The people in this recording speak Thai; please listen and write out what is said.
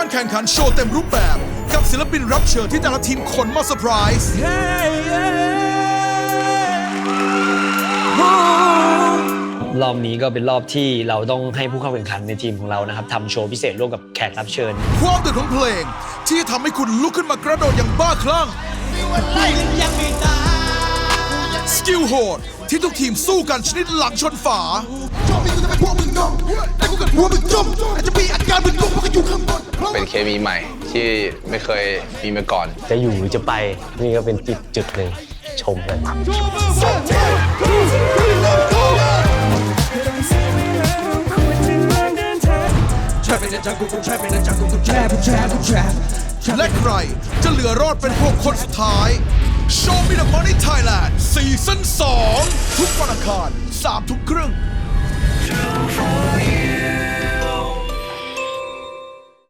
การแข่งขันโชว์เต็มรูปแบบ กับศิลปินรับเชิญที่แต่ละทีมขนมาเซอร์ไพรส์รอบนี้ก็เป็นรอบที่เราต้องให้ผู้เข้าแข่งขันในทีมของเรานะครับทำโชว์พิเศษร่วมกับแขกรับเชิญ ความเดือดของเพลง ที่ทำให้คุณลุกขึ้นมากระโดดอย่างบ้าคลั่งสกิลโหดที่ทุกทีมสู้กันชนิดหลังชนฝาเป็น เคมีใหม่ ที่ไม่เคยมีมาก่อน จะอยู่หรือจะไปนี่ก็เป็นจุดจุดหนึ่งชมเลยและใครจะเหลือรอดเป็น6คนสุดท้าย Show Me the Money Thailand ซีซั่น2ทุกวันอังคาร3ทุ่มครึ่ง